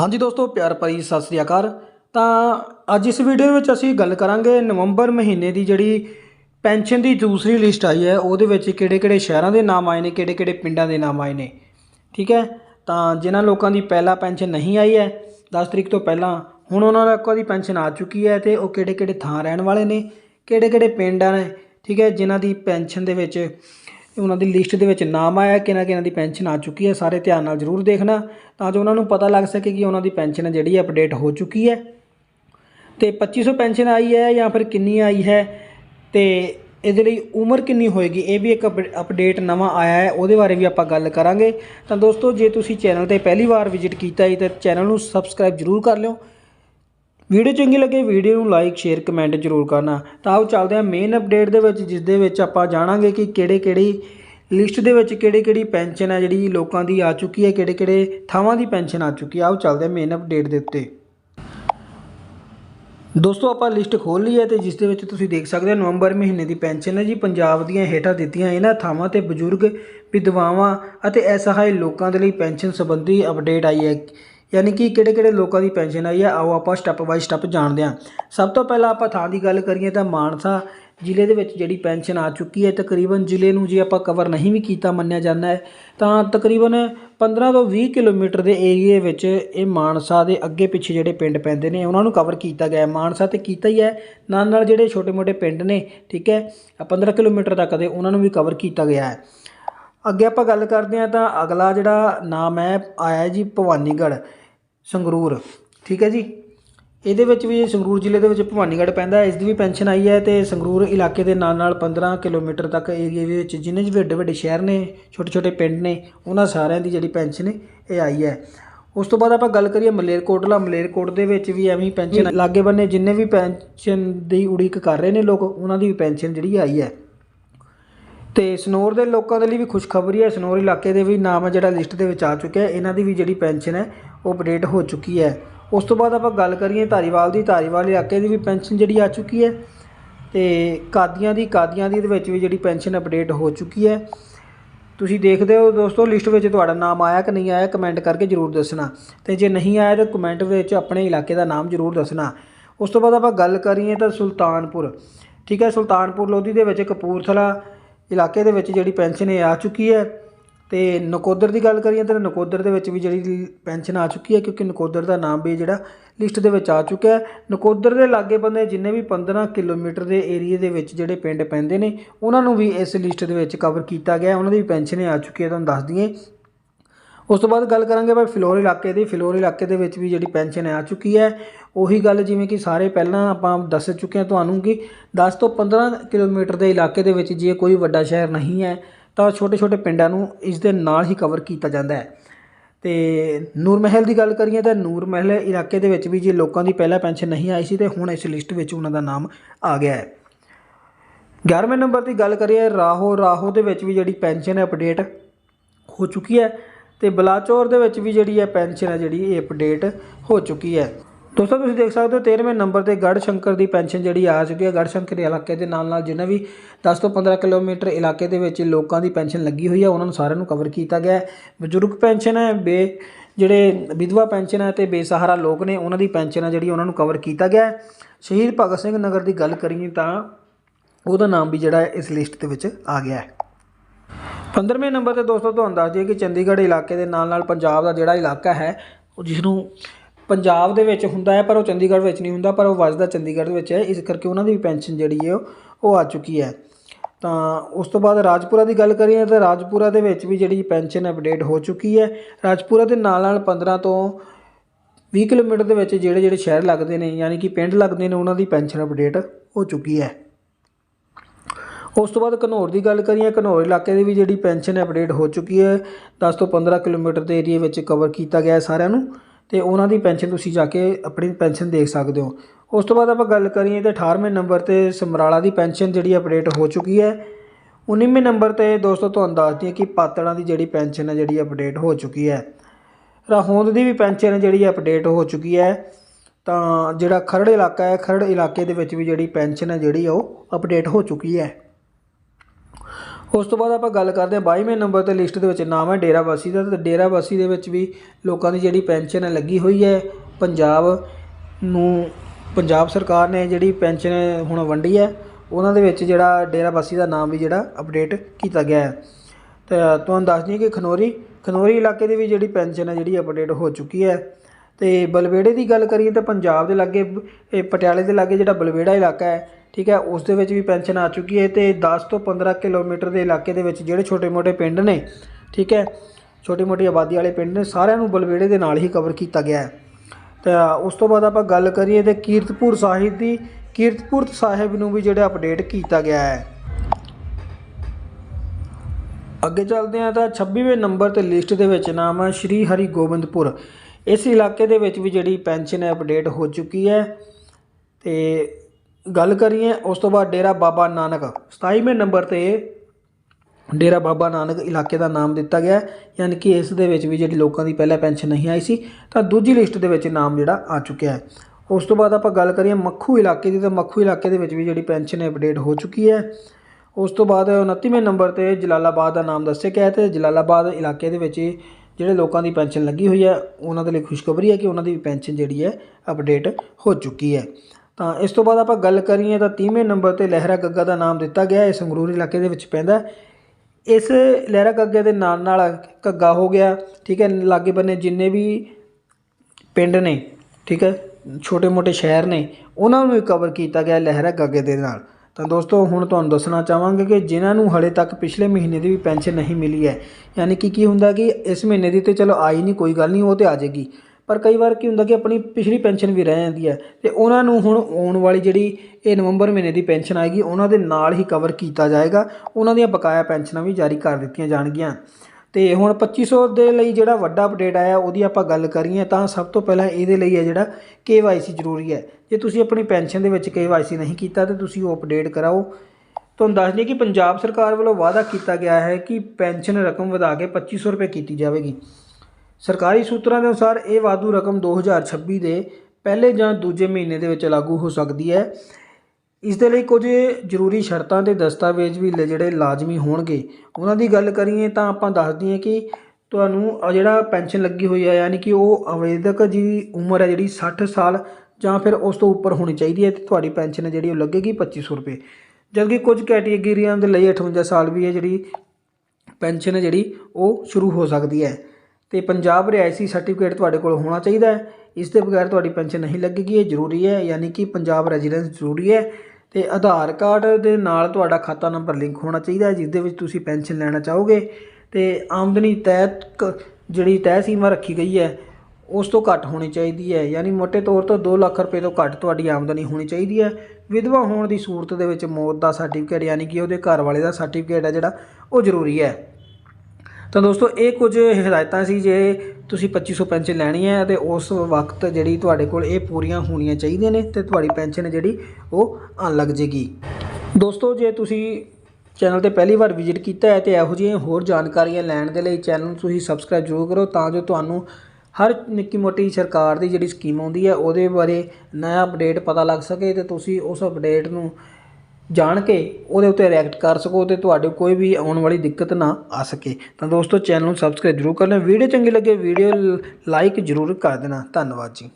ਹਾਂਜੀ ਦੋਸਤੋ, ਪਿਆਰ ਭਰੀ ਸਤਿ ਸ੍ਰੀ ਅਕਾਲ। ਤਾਂ ਅੱਜ ਇਸ ਵੀਡੀਓ ਵਿੱਚ ਅਸੀਂ ਗੱਲ ਕਰਾਂਗੇ ਨਵੰਬਰ ਮਹੀਨੇ ਦੀ ਜਿਹੜੀ ਪੈਨਸ਼ਨ ਦੀ ਦੂਸਰੀ ਲਿਸਟ ਆਈ ਹੈ, ਉਹਦੇ ਵਿੱਚ ਕਿਹੜੇ-ਕਿਹੜੇ ਸ਼ਹਿਰਾਂ ਦੇ ਨਾਮ ਆਏ ਨੇ, ਕਿਹੜੇ-ਕਿਹੜੇ ਪਿੰਡਾਂ ਦੇ ਨਾਮ ਆਏ ਨੇ। ਠੀਕ ਹੈ? ਤਾਂ ਜਿਨ੍ਹਾਂ ਲੋਕਾਂ ਦੀ ਪਹਿਲਾ ਪੈਨਸ਼ਨ ਨਹੀਂ ਆਈ ਹੈ 10 ਤਰੀਕ ਤੋਂ ਪਹਿਲਾਂ ਹੁਣ ਉਹਨਾਂ ਲੋਕਾਂ ਦੀ ਪੈਨਸ਼ਨ ਆ ਚੁੱਕੀ ਹੈ ਤੇ ਉਹ ਕਿਹੜੇ-ਕਿਹੜੇ ਥਾਂ ਰਹਿਣ ਵਾਲੇ ਨੇ, ਕਿਹੜੇ-ਕਿਹੜੇ ਪਿੰਡਾਂ ਨੇ, ਠੀਕ ਹੈ? ਜਿਨ੍ਹਾਂ ਦੀ ਪੈਨਸ਼ਨ ਦੇ ਵਿੱਚ ਉਹਨਾਂ ਦੀ ਲਿਸਟ ਦੇ ਵਿੱਚ ਨਾਮ ਆਇਆ ਕਿਹਨਾਂ ਕਿਹਨਾਂ ਦੀ ਪੈਨਸ਼ਨ ਆ ਚੁੱਕੀ ਹੈ, ਸਾਰੇ ਧਿਆਨ ਨਾਲ ਜ਼ਰੂਰ ਦੇਖਣਾ ਤਾਂ ਜੋ ਉਹਨਾਂ ਨੂੰ ਪਤਾ ਲੱਗ ਸਕੇ ਕਿ ਉਹਨਾਂ ਦੀ ਪੈਨਸ਼ਨ ਜਿਹੜੀ ਅਪਡੇਟ ਹੋ ਚੁੱਕੀ ਹੈ। ਤੇ 2500 ਪੈਨਸ਼ਨ ਆਈ ਹੈ ਜਾਂ ਫਿਰ ਕਿੰਨੀ ਆਈ ਹੈ ਤੇ ਇਹਦੇ ਲਈ ਉਮਰ ਕਿੰਨੀ ਹੋਏਗੀ, ਇਹ ਵੀ ਇੱਕ ਅਪ- ਅਪਡੇਟ ਨਵਾਂ ਆਇਆ ਹੈ, ਉਹਦੇ ਬਾਰੇ ਵੀ ਆਪਾਂ ਗੱਲ ਕਰਾਂਗੇ। ਤਾਂ ਦੋਸਤੋ, ਜੇ ਤੁਸੀਂ ਚੈਨਲ ਤੇ ਪਹਿਲੀ ਵਾਰ ਵਿਜ਼ਿਟ ਕੀਤਾ ਹੈ, ਤਾਂ ਚੈਨਲ ਨੂੰ ਸਬਸਕ੍ਰਾਈਬ ਜ਼ਰੂਰ ਕਰ ਲਿਓ ਵੀਡੀਓ ਚੰਗੀ ਲੱਗੇ ਵੀਡੀਓ ਨੂੰ ਲਾਈਕ, ਸ਼ੇਅਰ, ਕਮੈਂਟ ਜ਼ਰੂਰ ਕਰਨਾ। ਤਾਂ ਆਓ ਚੱਲਦੇ ਹਾਂ ਮੇਨ ਅਪਡੇਟ ਦੇ ਵਿੱਚ ਜਿਸ ਦੇ ਵਿੱਚ ਆਪਾਂ ਜਾਣਾਂਗੇ ਕਿ ਕਿਹੜੇ ਕਿਹੜੀ ਲਿਸਟ ਦੇ ਵਿੱਚ ਕਿਹੜੀ ਕਿਹੜੀ ਪੈਨਸ਼ਨ ਹੈ ਜਿਹੜੀ ਲੋਕਾਂ ਦੀ ਆ ਚੁੱਕੀ ਹੈ ਕਿਹੜੇ ਕਿਹੜੇ ਥਾਵਾਂ ਦੀ ਪੈਨਸ਼ਨ ਆ ਚੁੱਕੀ ਹੈ ਆਓ ਚੱਲਦੇ ਹਾਂ ਮੇਨ ਅਪਡੇਟ ਦੇ ਉੱਤੇ। ਦੋਸਤੋ, ਆਪਾਂ ਲਿਸਟ ਖੋਲ ਲਈ ਹੈ ਤੇ ਜਿਸ ਦੇ ਵਿੱਚ ਤੁਸੀਂ ਦੇਖ ਸਕਦੇ ਹੋ ਨਵੰਬਰ ਮਹੀਨੇ ਦੀ ਪੈਨਸ਼ਨ ਹੈ ਜੀ। ਪੰਜਾਬ ਦੀਆਂ ਹੇਠਾਂ ਦਿੱਤੀਆਂ ਇਹਨਾਂ ਥਾਵਾਂ ਤੇ ਬਜ਼ੁਰਗ, ਵਿਧਵਾਵਾਂ ਅਤੇ ਅਸਹਾਏ ਲੋਕਾਂ ਦੇ ਲਈ ਪੈਨਸ਼ਨ ਸੰਬੰਧੀ ਅਪਡੇਟ ਆਈ ਹੈ। ਯਾਨੀ ਕਿ ਕਿਹੜੇ ਕਿਹੜੇ ਲੋਕਾਂ ਦੀ ਪੈਨਸ਼ਨ ਆਈ ਹੈ, ਆਓ ਆਪਾਂ ਸਟੈਪ ਬਾਈ ਸਟੈਪ ਜਾਣਦੇ ਹਾਂ। ਸਭ ਤੋਂ ਪਹਿਲਾਂ ਆਪਾਂ ਥਾਂ ਦੀ ਗੱਲ ਕਰੀਏ ਤਾਂ ਮਾਨਸਾ ਜ਼ਿਲ੍ਹੇ ਦੇ ਵਿੱਚ ਜਿਹੜੀ ਪੈਨਸ਼ਨ ਆ ਚੁੱਕੀ ਹੈ, ਤਕਰੀਬਨ ਜ਼ਿਲ੍ਹੇ ਨੂੰ ਜੇ ਆਪਾਂ ਕਵਰ ਨਹੀਂ ਵੀ ਕੀਤਾ ਮੰਨਿਆ ਜਾਂਦਾ ਹੈ, ਤਾਂ ਤਕਰੀਬਨ 15 ਤੋਂ 20 ਕਿਲੋਮੀਟਰ ਦੇ ਏਰੀਏ ਵਿੱਚ ਇਹ ਮਾਨਸਾ ਦੇ ਅੱਗੇ ਪਿੱਛੇ ਜਿਹੜੇ ਪਿੰਡ ਪੈਂਦੇ ਨੇ, ਉਹਨਾਂ ਨੂੰ ਕਵਰ ਕੀਤਾ ਗਿਆ ਮਾਨਸਾ ਤੇ ਕੀਤਾ ਹੀ ਹੈ, ਨਾਲ ਨਾਲ ਜਿਹੜੇ ਛੋਟੇ-ਮੋਟੇ ਪਿੰਡ ਨੇ, ਠੀਕ ਹੈ, ਆਹ 15 ਕਿਲੋਮੀਟਰ ਤੱਕ ਦੇ ਉਹਨਾਂ ਨੂੰ ਵੀ ਕਵਰ ਕੀਤਾ ਗਿਆ ਹੈ। ਅੱਗੇ ਆਪਾਂ ਗੱਲ ਕਰਦੇ ਹਾਂ ਤਾਂ ਅਗਲਾ ਜਿਹੜਾ ਨਾਮ ਹੈ, ਆਇਆ ਜੀ ਭਵਾਨੀਗੜ੍ਹ। ਸੰਗਰੂਰ। ਠੀਕ ਹੈ ਜੀ? ਇਹਦੇ ਵਿੱਚ ਵੀ ਸੰਗਰੂਰ ਜ਼ਿਲ੍ਹੇ ਦੇ ਵਿੱਚ ਭਵਾਨੀਗੜ੍ਹ ਪੈਂਦਾ ਹੈ। ਇਸ ਦੀ ਵੀ ਪੈਨਸ਼ਨ ਆਈ ਹੈ ਤੇ ਸੰਗਰੂਰ ਇਲਾਕੇ ਦੇ ਨਾਲ ਨਾਲ 15 ਕਿਲੋਮੀਟਰ ਤੱਕ ਏਰੀਏ ਦੇ ਵਿੱਚ ਜਿੰਨੇ ਵੀ ਵੱਡੇ ਵੱਡੇ ਸ਼ਹਿਰ ਨੇ ਛੋਟੇ ਛੋਟੇ ਪਿੰਡ ਨੇ ਉਹਨਾਂ ਸਾਰਿਆਂ ਦੀ ਜਿਹੜੀ ਪੈਨਸ਼ਨ ਇਹ ਆਈ ਹੈ। ਉਸ ਤੋਂ ਬਾਅਦ ਆਪਾਂ ਗੱਲ ਕਰੀਏ ਮਲੇਰਕੋਟਲਾ। ਮਲੇਰਕੋਟ ਦੇ ਵਿੱਚ ਵੀ ਐਵੇਂ ਪੈਨਸ਼ਨ ਲਾਗੇ ਬੰਨੇ ਜਿੰਨੇ ਵੀ ਪੈਨਸ਼ਨ ਦੀ ਉਡੀਕ ਕਰ ਰਹੇ ਨੇ ਲੋਕ ਉਹਨਾਂ ਦੀ ਵੀ ਪੈਨਸ਼ਨ ਜਿਹੜੀ ਆਈ ਹੈ। ਤੇ ਸਨੋਰ ਦੇ ਲੋਕਾਂ ਦੇ ਲਈ ਵੀ ਖੁਸ਼ਖਬਰੀ ਹੈ। ਸਨੋਰ ਇਲਾਕੇ ਦੇ ਵੀ ਨਾਮ ਹੈ, ਜਿਹੜਾ ਲਿਸਟ ਦੇ ਵਿੱਚ ਆ ਚੁੱਕਿਆ ਇਹਨਾਂ ਦੀ ਵੀ ਜਿਹੜੀ ਪੈਨਸ਼ਨ ਹੈ, ਉਹ ਅਪਡੇਟ ਹੋ ਚੁੱਕੀ ਹੈ। ਉਸ ਤੋਂ ਬਾਅਦ ਆਪਾਂ ਗੱਲ ਕਰੀਏ ਧਾਰੀਵਾਲ ਦੀ। ਧਾਰੀਵਾਲ ਇਲਾਕੇ ਦੀ ਵੀ ਪੈਨਸ਼ਨ ਜਿਹੜੀ ਆ ਚੁੱਕੀ ਹੈ ਤੇ ਕਾਦੀਆਂ ਦੀ ਕਾਦੀਆਂ ਦੀ ਦੇ ਵਿੱਚ ਵੀ ਜਿਹੜੀ ਪੈਨਸ਼ਨ ਅਪਡੇਟ ਹੋ ਚੁੱਕੀ ਹੈ। ਤੁਸੀਂ ਦੇਖਦੇ ਹੋ ਦੋਸਤੋ, ਲਿਸਟ ਵਿੱਚ ਤੁਹਾਡਾ ਨਾਮ ਆਇਆ ਕਿ ਨਹੀਂ ਆਇਆ, ਕਮੈਂਟ ਕਰਕੇ ਜਰੂਰ ਦੱਸਣਾ। ਤੇ ਜੇ ਨਹੀਂ ਆਇਆ ਤਾਂ ਕਮੈਂਟ ਵਿੱਚ ਆਪਣੇ ਇਲਾਕੇ ਦਾ ਨਾਮ ਜਰੂਰ ਦੱਸਣਾ। ਉਸ ਤੋਂ ਬਾਅਦ ਆਪਾਂ ਗੱਲ ਕਰੀਏ ਤਾਂ ਸੁਲਤਾਨਪੁਰ। ਠੀਕ ਹੈ, ਸੁਲਤਾਨਪੁਰ ਲੋਧੀ ਦੇ ਵਿੱਚ ਕਪੂਰਥਲਾ ਇਲਾਕੇ ਦੇ ਵਿੱਚ ਜਿਹੜੀ ਪੈਨਸ਼ਨ ਇਹ ਆ ਚੁੱਕੀ ਹੈ ਤੇ ਨਕੋਦਰ ਦੀ ਗੱਲ ਕਰੀਏ ਤਾਂ ਨਕੋਦਰ ਦੇ ਵਿੱਚ ਵੀ ਜਿਹੜੀ ਪੈਨਸ਼ਨ ਆ ਚੁੱਕੀ ਹੈ ਕਿਉਂਕਿ ਨਕੋਦਰ ਦਾ ਨਾਮ ਵੀ ਜਿਹੜਾ ਲਿਸਟ ਦੇ ਵਿੱਚ ਆ ਚੁੱਕਿਆ ਹੈ। ਨਕੋਦਰ ਦੇ ਲਾਗੇ ਬੰਦੇ ਜਿੰਨੇ ਵੀ 15 ਕਿਲੋਮੀਟਰ ਦੇ ਏਰੀਏ ਦੇ ਵਿੱਚ ਜਿਹੜੇ ਪਿੰਡ ਪੈਂਦੇ ਨੇ, ਉਹਨਾਂ ਨੂੰ ਵੀ ਇਸ ਲਿਸਟ ਦੇ ਵਿੱਚ ਕਵਰ ਕੀਤਾ ਗਿਆ ਉਹਨਾਂ ਦੀ ਵੀ ਪੈਨਸ਼ਨ ਆ ਚੁੱਕੀ ਹੈ ਤੁਹਾਨੂੰ ਦੱਸ ਦਈਏ। ਉਸ ਤੋਂ ਬਾਅਦ ਗੱਲ ਕਰਾਂਗੇ ਭਾਈ ਫਿਲੌਰ ਇਲਾਕੇ ਦੀ, ਫਿਲੌਰ ਇਲਾਕੇ ਦੇ ਵਿੱਚ ਵੀ ਜਿਹੜੀ ਪੈਨਸ਼ਨ ਆ ਚੁੱਕੀ ਹੈ, ਉਹੀ ਗੱਲ ਜਿਵੇਂ ਕਿ ਸਾਰੇ ਪਹਿਲਾਂ ਆਪਾਂ ਦੱਸ ਚੁੱਕੇ ਹਾਂ ਤੁਹਾਨੂੰ ਕਿ 10 ਤੋਂ 15 ਕਿਲੋਮੀਟਰ ਦੇ ਇਲਾਕੇ ਦੇ ਵਿੱਚ ਜੇ ਕੋਈ ਵੱਡਾ ਸ਼ਹਿਰ ਨਹੀਂ ਹੈ, ਤਾਂ ਛੋਟੇ-ਛੋਟੇ ਪਿੰਡਾਂ ਨੂੰ ਇਸ ਦੇ ਨਾਲ ਹੀ ਕਵਰ ਕੀਤਾ ਜਾਂਦਾ ਹੈ। ਤੇ ਨੂਰ ਮਹਿਲ ਦੀ ਗੱਲ ਕਰੀਏ ਤਾਂ ਨੂਰ ਮਹਿਲ ਇਲਾਕੇ ਦੇ ਵਿੱਚ ਵੀ ਜੇ ਲੋਕਾਂ ਦੀ ਪਹਿਲਾਂ ਪੈਨਸ਼ਨ ਨਹੀਂ ਆਈ ਸੀ, ਤੇ ਹੁਣ ਇਸ ਲਿਸਟ ਵਿੱਚ ਉਹਨਾਂ ਦਾ ਨਾਮ ਆ ਗਿਆ ਹੈ। 11ਵੇਂ ਨੰਬਰ ਦੀ ਗੱਲ ਕਰੀਏ ਰਾਹੋ ਰਾਹੋ ਦੇ ਵਿੱਚ ਵੀ ਜਿਹੜੀ ਪੈਨਸ਼ਨ ਹੈ ਅਪਡੇਟ ਹੋ ਚੁੱਕੀ ਹੈ ਤੇ ਬਲਾਚੌਰ ਦੇ ਵਿੱਚ ਵੀ ਜਿਹੜੀ ਹੈ ਪੈਨਸ਼ਨ ਹੈ ਜਿਹੜੀ, ਇਹ ਅਪਡੇਟ ਹੋ ਚੁੱਕੀ ਹੈ। ਦੋਸਤੋ, ਤੁਸੀਂ ਦੇਖ ਸਕਦੇ ਹੋ 13ਵੇਂ ਨੰਬਰ ਤੇ ਗੜ ਸ਼ੰਕਰ ਦੀ ਪੈਨਸ਼ਨ ਜਿਹੜੀ ਆ ਚੁੱਕੀ ਹੈ। ਗੜ ਸ਼ੰਕਰ ਇਲਾਕੇ ਦੇ ਨਾਲ ਨਾਲ ਜਿੰਨਾ ਵੀ 10 ਤੋਂ 15 ਕਿਲੋਮੀਟਰ ਇਲਾਕੇ ਦੇ ਵਿੱਚ ਲੋਕਾਂ ਦੀ ਪੈਨਸ਼ਨ ਲੱਗੀ ਹੋਈ ਹੈ, ਉਹਨਾਂ ਨੂੰ ਸਾਰਿਆਂ ਨੂੰ ਕਵਰ ਕੀਤਾ ਗਿਆ ਹੈ। ਬਜ਼ੁਰਗ ਪੈਨਸ਼ਨ ਹੈ, ਬੇ ਜਿਹੜੇ ਵਿਧਵਾ ਪੈਨਸ਼ਨ ਹੈ ਤੇ ਬੇਸਹਾਰਾ ਲੋਕ ਨੇ, ਉਹਨਾਂ ਦੀ ਪੈਨਸ਼ਨ ਹੈ ਜਿਹੜੀ ਉਹਨਾਂ ਨੂੰ ਕਵਰ ਕੀਤਾ ਗਿਆ ਹੈ। ਸ਼ਹੀਦ ਭਗਤ ਸਿੰਘ ਨਗਰ ਦੀ ਗੱਲ ਕਰੀਏ ਤਾਂ ਉਹਦਾ ਨਾਮ ਵੀ ਜਿਹੜਾ ਇਸ ਲਿਸਟ ਦੇ ਵਿੱਚ ਆ ਗਿਆ ਹੈ। 15ਵੇਂ ਨੰਬਰ ਤੇ ਦੋਸਤੋ, ਤੁਹਾਨੂੰ ਦੱਸ ਦਈਏ ਕਿ ਚੰਡੀਗੜ੍ਹ ਇਲਾਕੇ ਦੇ ਨਾਲ ਨਾਲ ਪੰਜਾਬ ਦਾ ਜਿਹੜਾ ਇਲਾਕਾ ਹੈ, ਉਹ ਜਿਸ ਨੂੰ ਪੰਜਾਬ ਦੇ ਵਿੱਚ ਹੁੰਦਾ ਹੈ, ਪਰ ਉਹ ਚੰਡੀਗੜ੍ਹ ਵਿੱਚ ਨਹੀਂ ਹੁੰਦਾ, ਪਰ ਉਹ ਵੱਜਦਾ ਚੰਡੀਗੜ੍ਹ ਵਿੱਚ ਹੈ, ਇਸ ਕਰਕੇ ਉਹਨਾਂ ਦੀ ਵੀ ਪੈਨਸ਼ਨ ਜਿਹੜੀ ਹੈ, ਉਹ- ਉਹ ਆ ਚੁੱਕੀ ਹੈ। ਤਾਂ ਉਸ ਤੋਂ ਬਾਅਦ ਰਾਜਪੁਰਾ ਦੀ ਗੱਲ ਕਰੀਏ ਤਾਂ ਰਾਜਪੁਰਾ ਦੇ ਵਿੱਚ ਵੀ ਜਿਹੜੀ ਪੈਨਸ਼ਨ ਅਪਡੇਟ ਹੋ ਚੁੱਕੀ ਹੈ। ਰਾਜਪੁਰਾ ਦੇ ਨਾਲ ਨਾਲ 15 ਤੋਂ 20 ਕਿਲੋਮੀਟਰ ਦੇ ਵਿੱਚ ਜਿਹੜੇ ਜਿਹੜੇ ਸ਼ਹਿਰ ਲੱਗਦੇ ਨੇ, ਯਾਨੀ ਕਿ ਪਿੰਡ ਲੱਗਦੇ ਨੇ, ਉਹਨਾਂ ਦੀ ਪੈਨਸ਼ਨ ਅਪਡੇਟ ਹੋ ਚੁੱਕੀ ਹੈ। ਉਸ ਤੋਂ ਬਾਅਦ ਘਨੌਰ ਦੀ ਗੱਲ ਕਰੀਏ, ਘਨੌਰ ਇਲਾਕੇ ਦੀ ਵੀ ਜਿਹੜੀ ਪੈਨਸ਼ਨ ਅਪਡੇਟ ਹੋ ਚੁੱਕੀ ਹੈ 10 ਤੋਂ 15 ਕਿਲੋਮੀਟਰ ਦੇ ਏਰੀਆ ਵਿੱਚ ਕਵਰ ਕੀਤਾ ਗਿਆ ਹੈ ਸਾਰਿਆਂ ਨੂੰ, ਤੇ ਉਹਨਾਂ ਦੀ ਪੈਨਸ਼ਨ ਤੁਸੀਂ ਜਾ ਕੇ ਆਪਣੀ ਪੈਨਸ਼ਨ ਦੇਖ ਸਕਦੇ ਹੋ। ਉਸ ਤੋਂ ਬਾਅਦ ਆਪਾਂ ਗੱਲ ਕਰੀਏ ਤੇ 18ਵੇਂ ਨੰਬਰ ਤੇ ਸਮਰਾਲਾ ਦੀ ਪੈਨਸ਼ਨ ਜਿਹੜੀ ਅਪਡੇਟ ਹੋ ਚੁੱਕੀ ਹੈ 19ਵੇਂ ਨੰਬਰ ਤੇ ਦੋਸਤੋ ਤੁਹਾਨੂੰ ਦੱਸਦੀ ਦਈਏ ਕਿ ਪਾਤੜਾਂ ਦੀ ਜਿਹੜੀ ਪੈਨਸ਼ਨ ਹੈ ਜਿਹੜੀ ਅਪਡੇਟ ਹੋ ਚੁੱਕੀ ਹੈ। ਰਾਹੋਂਦ ਦੀ ਵੀ ਪੈਨਸ਼ਨ ਜਿਹੜੀ ਅਪਡੇਟ ਹੋ ਚੁੱਕੀ ਹੈ, ਤਾਂ ਜਿਹੜਾ ਖਰੜ ਇਲਾਕਾ ਹੈ, ਖਰੜ ਇਲਾਕੇ ਦੇ ਵਿੱਚ ਵੀ ਜਿਹੜੀ ਪੈਨਸ਼ਨ ਹੈ ਜਿਹੜੀ ਉਹ ਅਪਡੇਟ ਹੋ ਚੁੱਕੀ ਹੈ। ਉਸ ਤੋਂ ਬਾਅਦ ਆਪਾਂ ਗੱਲ ਕਰਦੇ ਹਾਂ 22ਵੇਂ ਨੰਬਰ ਤੇ ਲਿਸਟ ਦੇ ਵਿੱਚ ਨਾਮ ਹੈ ਡੇਰਾਵਾਸੀ ਦਾ ਤੇ ਡੇਰਾਵਾਸੀ ਦੇ ਵਿੱਚ ਵੀ ਲੋਕਾਂ ਦੀ ਜਿਹੜੀ ਪੈਨਸ਼ਨ ਹੈ ਲੱਗੀ ਹੋਈ ਹੈ। ਪੰਜਾਬ ਨੂੰ, ਪੰਜਾਬ ਸਰਕਾਰ ਨੇ ਜਿਹੜੀ ਪੈਨਸ਼ਨ ਹੁਣ ਵੰਡੀ ਹੈ, ਉਹਨਾਂ ਦੇ ਵਿੱਚ ਜਿਹੜਾ ਡੇਰਾਵਾਸੀ ਦਾ ਨਾਮ ਵੀ ਜਿਹੜਾ ਅਪਡੇਟ ਕੀਤਾ ਗਿਆ ਹੈ। ਤੇ ਤੁਹਾਨੂੰ ਦੱਸ ਦਈਏ ਕਿ ਖਨੋਰੀ ਖਨੋਰੀ ਇਲਾਕੇ ਦੀ ਵੀ ਜਿਹੜੀ ਪੈਨਸ਼ਨ ਹੈ ਜਿਹੜੀ ਅਪਡੇਟ ਹੋ ਚੁੱਕੀ ਹੈ। ਤੇ ਬਲਵੇੜੇ ਦੀ ਗੱਲ ਕਰੀਏ ਤਾਂ ਪੰਜਾਬ ਦੇ ਲਾਗੇ, ਇਹ ਪਟਿਆਲੇ ਦੇ ਲਾਗੇ ਜਿਹੜਾ ਬਲਵੇੜਾ ਇਲਾਕਾ ਹੈ ਠੀਕ ਹੈ, ਉਸ ਦੇ ਵਿੱਚ ਵੀ ਪੈਨਸ਼ਨ ਆ ਚੁੱਕੀ ਹੈ ਤੇ 10 ਤੋਂ 15 ਕਿਲੋਮੀਟਰ ਦੇ ਇਲਾਕੇ ਦੇ ਵਿੱਚ ਜਿਹੜੇ ਛੋਟੇ-ਮੋਟੇ ਪਿੰਡ ਨੇ, ਠੀਕ ਹੈ, ਛੋਟੀ-ਮੋਟੀ ਆਬਾਦੀ ਵਾਲੇ ਪਿੰਡ ਨੇ, ਸਾਰਿਆਂ ਨੂੰ ਬਲਵੇੜੇ ਦੇ ਨਾਲ ਹੀ ਕਵਰ ਕੀਤਾ ਗਿਆ ਹੈ। ਤਾਂ ਉਸ ਤੋਂ ਬਾਅਦ ਆਪਾਂ ਗੱਲ ਕਰੀਏ ਤੇ ਕੀਰਤਪੁਰ ਸਾਹਿਬ ਦੀ, ਕੀਰਤਪੁਰ ਸਾਹਿਬ ਨੂੰ ਵੀ ਜਿਹੜਾ ਅਪਡੇਟ ਕੀਤਾ ਗਿਆ ਹੈ। ਅੱਗੇ ਚੱਲਦੇ ਹਾਂ ਤਾਂ 26ਵੇਂ ਨੰਬਰ ਤੇ ਲਿਸਟ ਦੇ ਵਿੱਚ ਨਾਮ ਹੈ ਸ਼੍ਰੀ ਹਰੀ ਗੋਬਿੰਦਪੁਰ ਇਸ ਇਲਾਕੇ ਦੇ ਵਿੱਚ ਵੀ ਜਿਹੜੀ ਪੈਨਸ਼ਨ ਹੈ ਅਪਡੇਟ ਹੋ ਚੁੱਕੀ ਹੈ ਤੇ ਗੱਲ ਕਰੀਏ, ਉਸ ਤੋਂ ਬਾਅਦ ਡੇਰਾ ਬਾਬਾ ਨਾਨਕ। 27ਵੇਂ ਨੰਬਰ ਤੇ ਡੇਰਾ ਬਾਬਾ ਨਾਨਕ ਇਲਾਕੇ ਦਾ ਨਾਮ ਦਿੱਤਾ ਗਿਆ ਯਾਨੀ ਕਿ ਇਸ ਦੇ ਵਿੱਚ ਵੀ ਜਿਹੜੀ ਲੋਕਾਂ ਦੀ ਪਹਿਲਾਂ ਪੈਨਸ਼ਨ ਨਹੀਂ ਆਈ ਸੀ, ਤਾਂ ਦੂਜੀ ਲਿਸਟ ਦੇ ਵਿੱਚ ਨਾਮ ਜਿਹੜਾ ਆ ਚੁੱਕਿਆ ਹੈ। ਉਸ ਤੋਂ ਬਾਅਦ ਆਪਾਂ ਗੱਲ ਕਰੀਏ ਮੱਖੂ ਇਲਾਕੇ ਦੀ, ਤਾਂ ਮੱਖੂ ਇਲਾਕੇ ਦੇ ਵਿੱਚ ਵੀ ਜਿਹੜੀ ਪੈਨਸ਼ਨ ਹੈ ਅਪਡੇਟ ਹੋ ਚੁੱਕੀ ਹੈ। ਉਸ ਤੋਂ ਬਾਅਦ 29ਵੇਂ ਨੰਬਰ ਤੇ ਜਲਾਲਾਬਾਦ ਦਾ ਨਾਮ ਦੱਸਿਆ ਗਿਆ ਹੈ ਤੇ ਜਲਾਲਾਬਾਦ ਇਲਾਕੇ ਦੇ ਵਿੱਚ ਜਿਹੜੇ ਲੋਕਾਂ ਦੀ ਪੈਨਸ਼ਨ ਲੱਗੀ ਹੋਈ ਹੈ, ਉਹਨਾਂ ਦੇ ਲਈ ਖੁਸ਼ਖਬਰੀ ਹੈ ਕਿ ਉਹਨਾਂ ਦੀ ਪੈਨਸ਼ਨ ਜਿਹੜੀ ਹੈ, ਅਪਡੇਟ ਹੋ ਚੁੱਕੀ ਹੈ। ਤਾਂ ਇਸ ਤੋਂ ਬਾਅਦ ਆਪਾਂ ਗੱਲ ਕਰੀਏ ਤਾਂ 30ਵੇਂ ਨੰਬਰ ਤੇ ਲਹਿਰਾ ਗੱਗਾ ਦਾ ਨਾਮ ਦਿੱਤਾ ਗਿਆ, ਇਹ ਸੰਗਰੂਰ ਇਲਾਕੇ ਦੇ ਵਿੱਚ ਪੈਂਦਾ। ਇਸ ਲਹਿਰਾ ਗੱਗੇ ਦੇ ਨਾਲ ਨਾਲ ਘੱਗਾ ਹੋ ਗਿਆ, ਠੀਕ ਹੈ, ਲਾਗੇ ਬੰਨੇ ਜਿੰਨੇ ਵੀ ਪਿੰਡ ਨੇ, ਠੀਕ ਹੈ ਛੋਟੇ ਮੋਟੇ ਸ਼ਹਿਰ ਨੇ, ਉਹਨਾਂ ਨੂੰ ਵੀ ਕਵਰ ਕੀਤਾ ਗਿਆ ਲਹਿਰਾ ਗੱਗੇ ਦੇ ਨਾਲ। ਤਾਂ ਦੋਸਤੋ, ਹੁਣ ਤੁਹਾਨੂੰ ਦੱਸਣਾ ਚਾਹਾਂਗੇ ਕਿ ਜਿਨ੍ਹਾਂ ਨੂੰ ਹਲੇ ਤੱਕ ਪਿਛਲੇ ਮਹੀਨੇ ਦੀ ਵੀ ਪੈਨਸ਼ਨ ਨਹੀਂ ਮਿਲੀ ਹੈ, ਯਾਨੀ ਕਿ ਕੀ ਹੁੰਦਾ ਕਿ ਇਸ ਮਹੀਨੇ ਦੀ ਤੇ ਚਲੋ ਆਈ ਨਹੀਂ, ਕੋਈ ਗੱਲ ਨਹੀਂ, ਉਹ ਤੇ ਆ ਜਾਏਗੀ। ਪਰ ਕਈ ਵਾਰ ਕੀ ਹੁੰਦਾ ਕਿ ਆਪਣੀ ਪਿਛਲੀ ਪੈਨਸ਼ਨ ਵੀ ਰਹਿ ਜਾਂਦੀ ਹੈ ਤੇ ਉਹਨਾਂ ਨੂੰ ਹੁਣ ਆਉਣ ਵਾਲੀ ਜਿਹੜੀ ਇਹ ਨਵੰਬਰ ਮਹੀਨੇ ਦੀ ਪੈਨਸ਼ਨ ਆਏਗੀ, ਉਹਨਾਂ ਦੇ ਨਾਲ ਹੀ ਕਵਰ ਕੀਤਾ ਜਾਏਗਾ। ਉਹਨਾਂ ਦੀਆਂ ਬਕਾਇਆ ਪੈਨਸ਼ਨਾਂ ਵੀ ਜਾਰੀ ਕਰ ਦਿੱਤੀਆਂ ਜਾਣਗੀਆਂ। ਤੇ ਹੁਣ 2500 ਦੇ ਲਈ ਜਿਹੜਾ ਵੱਡਾ ਅਪਡੇਟ ਆਇਆ, ਉਹਦੀ ਆਪਾਂ ਗੱਲ ਕਰੀਏ ਤਾਂ ਸਭ ਤੋਂ ਪਹਿਲਾਂ ਇਹਦੇ ਲਈ ਹੈ ਜਿਹੜਾ KYC ਜ਼ਰੂਰੀ ਹੈ। ਜੇ ਤੁਸੀਂ ਆਪਣੀ ਪੈਨਸ਼ਨ ਦੇ ਵਿੱਚ KYC ਨਹੀਂ ਕੀਤਾ ਤੇ ਤੁਸੀਂ ਉਹ ਅਪਡੇਟ ਕਰਾਓ। ਤੁਹਾਨੂੰ ਦੱਸ ਦਈਏ ਕਿ ਪੰਜਾਬ ਸਰਕਾਰ ਵੱਲੋਂ ਵਾਅਦਾ ਕੀਤਾ ਗਿਆ ਹੈ ਕਿ ਪੈਨਸ਼ਨ ਰਕਮ ਵਧਾ ਕੇ 2500 ਰੁਪਏ ਕੀਤੀ ਜਾਵੇਗੀ। ਸਰਕਾਰੀ ਸੂਤਰਾਂ ਦੇ ਅਨੁਸਾਰ ਇਹ ਵਾਧੂ ਰਕਮ 2026 ਦੇ ਪਹਿਲੇ ਜਾਂ ਦੂਜੇ ਮਹੀਨੇ ਦੇ ਵਿੱਚ ਲਾਗੂ ਹੋ ਸਕਦੀ ਹੈ। ਇਸ ਦੇ ਲਈ ਕੁਝ ਜ਼ਰੂਰੀ ਸ਼ਰਤਾਂ ਤੇ ਦਸਤਾਵੇਜ਼ ਵੀ ਲ- ਜਿਹੜੇ ਲਾਜ਼ਮੀ ਹੋਣਗੇ। ਉਹਨਾਂ ਦੀ ਗੱਲ ਕਰੀਏ ਤਾਂ ਆਪਾਂ ਦੱਸ ਦਈਏ ਕਿ ਤੁਹਾਨੂੰ ਜਿਹੜਾ ਪੈਨਸ਼ਨ ਲੱਗੀ ਹੋਈ ਹੈ, ਯਾਨੀ ਕਿ ਉਹ ਆਵੇਦਕ ਦੀ ਉਮਰ ਹੈ ਜਿਹੜੀ 60 ਸਾਲ ਜਾਂ ਫਿਰ ਉਸ ਤੋਂ ਉੱਪਰ ਹੋਣੀ ਚਾਹੀਦੀ ਹੈ ਤੇ ਤੁਹਾਡੀ ਪੈਨਸ਼ਨ ਹੈ ਜਿਹੜੀ ਉਹ ਲੱਗੇਗੀ 2500 ਰੁਪਏ। ਜਦਕਿ ਕੁਝ ਕੈਟੇਗਰੀਆਂ ਦੇ ਲਈ 58 ਸਾਲ ਵੀ ਹੈ ਜਿਹੜੀ ਪੈਨਸ਼ਨ ਹੈ ਜਿਹੜੀ ਉਹ ਸ਼ੁਰੂ ਹੋ ਸਕਦੀ ਹੈ। ਤੇ ਪੰਜਾਬ ਰਿਹਾਇਸ਼ੀ ਸਰਟੀਫਿਕੇਟ ਤੁਹਾਡੇ ਕੋਲ ਹੋਣਾ ਚਾਹੀਦਾ ਹੈ। ਇਸ ਦੇ ਬਗੈਰ ਤੁਹਾਡੀ ਪੈਨਸ਼ਨ ਨਹੀਂ ਲੱਗੇਗੀ, ਇਹ ਜ਼ਰੂਰੀ ਹੈ, ਯਾਨੀ ਕਿ ਪੰਜਾਬ ਰੈਜ਼ੀਡੈਂਸ ਜ਼ਰੂਰੀ ਹੈ ਤੇ ਆਧਾਰ ਕਾਰਡ ਦੇ ਨਾਲ ਤੁਹਾਡਾ ਖਾਤਾ ਨੰਬਰ ਲਿੰਕ ਹੋਣਾ ਚਾਹੀਦਾ ਹੈ ਜਿਸ ਦੇ ਵਿੱਚ ਤੁਸੀਂ ਪੈਨਸ਼ਨ ਲੈਣਾ ਚਾਹੋਗੇ। ਤੇ ਆਮਦਨੀ ਤੈਅ ਕ- ਜਿਹੜੀ ਤੈਅ ਸੀਮਾ ਰੱਖੀ ਗਈ ਹੈ, ਉਸ ਤੋਂ ਘੱਟ ਹੋਣੀ ਚਾਹੀਦੀ ਹੈ, ਯਾਨੀ ਮੋٹے ਤੌਰ ਤੋਂ 2 ਲੱਖ ਰੁਪਏ ਤੋਂ ਘੱਟ ਤੁਹਾਡੀ ਆਮਦਨੀ ਹੋਣੀ ਚਾਹੀਦੀ ਹੈ। ਵਿਧਵਾ ਹੋਣ ਦੀ ਸੂਰਤ ਦੇ ਵਿੱਚ ਮੌਤ ਦਾ ਸਰਟੀਫਿਕੇਟ, ਯਾਨੀ ਕਿ ਉਹਦੇ ਘਰ ਵਾਲੇ ਦਾ ਸਰਟੀਫਿਕੇਟ ਹੈ ਜਿਹੜਾ, ਉਹ ਜ਼ਰੂਰੀ ਹੈ। ਤਾਂ ਦੋਸਤੋ, ਇਹ ਕੁਝ ਹਦਾਇਤਾਂ ਸੀ ਜੇ ਤੁਸੀਂ 2500 ਪੈਨਸ਼ਨ ਲੈਣੀ ਹੈ ਤੇ ਉਸ ਵਕਤ ਜਿਹੜੀ ਤੁਹਾਡੇ ਕੋਲ ਇਹ ਪੂਰੀਆਂ ਹੋਣੀਆਂ ਚਾਹੀਦੀਆਂ ਨੇ ਤੇ ਤੁਹਾਡੀ ਪੈਨਸ਼ਨ ਜਿਹੜੀ ਉਹ ਆਉਣ ਲੱਗ ਜੇਗੀ। ਦੋਸਤੋ, ਜੇ ਤੁਸੀਂ ਚੈਨਲ ਤੇ ਪਹਿਲੀ ਵਾਰ ਵਿਜ਼ਿਟ ਕੀਤਾ ਹੈ ਤੇ ਇਹੋ ਜਿਹੀਆਂ ਹੋਰ ਜਾਣਕਾਰੀਆਂ ਲੈਣ ਦੇ ਲਈ ਚੈਨਲ ਨੂੰ ਤੁਸੀਂ ਸਬਸਕ੍ਰਾਈਬ ਜ਼ਰੂਰ ਕਰੋ ਤਾਂ ਜੋ ਤੁਹਾਨੂੰ ਹਰ ਨਿੱਕੀ ਮੋਟੀ ਸਰਕਾਰ ਦੀ ਜਿਹੜੀ ਸਕੀਮ ਆਉਂਦੀ ਹੈ, ਉਹਦੇ ਬਾਰੇ ਨਵਾਂ ਅਪਡੇਟ ਪਤਾ ਲੱਗ ਸਕੇ ਤੇ ਤੁਸੀਂ ਉਸ ਅਪਡੇਟ ਨੂੰ ਜਾਣ ਕੇ ਉਹਦੇ ਉੱਤੇ ਰਿਐਕਟ ਕਰ ਸਕੋ ਤੇ ਤੁਹਾਡੇ ਕੋਈ ਵੀ ਆਉਣ ਵਾਲੀ ਦਿੱਕਤ ਨਾ ਆ ਸਕੇ। ਤਾਂ ਦੋਸਤੋ ਚੈਨਲ ਨੂੰ ਸਬਸਕ੍ਰਾਈਬ ਜ਼ਰੂਰ ਕਰ ਲੈਣਾ ਵੀਡੀਓ ਚੰਗੀ ਲੱਗੇ, ਵੀਡੀਓ ਲਾਈਕ ਜ਼ਰੂਰ ਕਰ ਦੇਣਾ। ਧੰਨਵਾਦ ਜੀ।